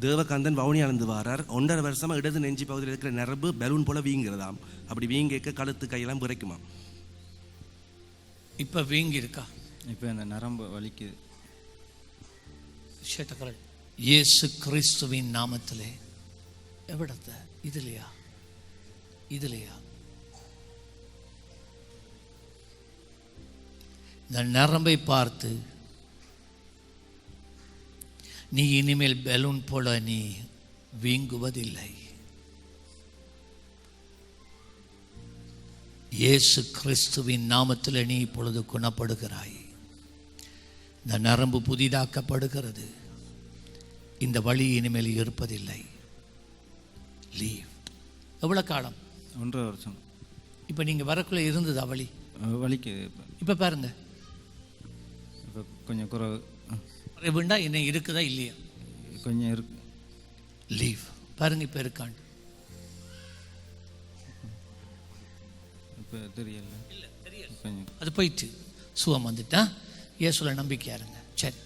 தேவகாந்தன் வவுனியானந்து வாரார். ஒன்றரை வருஷமா இடது நெஞ்சு பகுதியில் இருக்கிற நரம்பு பலூன் போல வீங்கிறதாம். அப்படி வீங்கிக்க கழுத்து கையெல்லாம் விரைக்குமா இப்போ வீங்கி இருக்கா இப்போ இந்த நரம்பு வலிக்குது. ஷேட்டக்கரல் இயேசு கிறிஸ்துவின் நாமத்திலே. எவிடத்த இதுலையா? இதுலையா? இந்த நரம்பை பார்த்து நீ இனிமேல் பலூன் போல நீ வீங்குவதில்லை. இயேசு கிறிஸ்துவின் நாமத்தில் நீ இப்பொழுது குணப்படுகிறாய். இந்த நரம்பு புதிதாக்கப்படுகிறது. இந்த வழி இனிமேல் இருப்பதில்லை. லீவ் எவ்வளோ காலம்? ஒன்றரை வருஷம். இப்போ நீங்கள் வரக்குள்ளே இருந்ததா வழி? வலிக்குது இப்போ. இப்போ கொஞ்சம் குறைவு அஹ் ரெவுண்டா என்ன இருக்குதா இல்லையா? கொஞ்சம் இருக்கு லீவ் பாருங்க இப்போ இருக்காண்டு இப்போ தெரியல. கொஞ்சம். அது போயிட்டு சுகம் வந்துட்டா. இயேசுல நம்பிக்கையா இருங்க. சரி.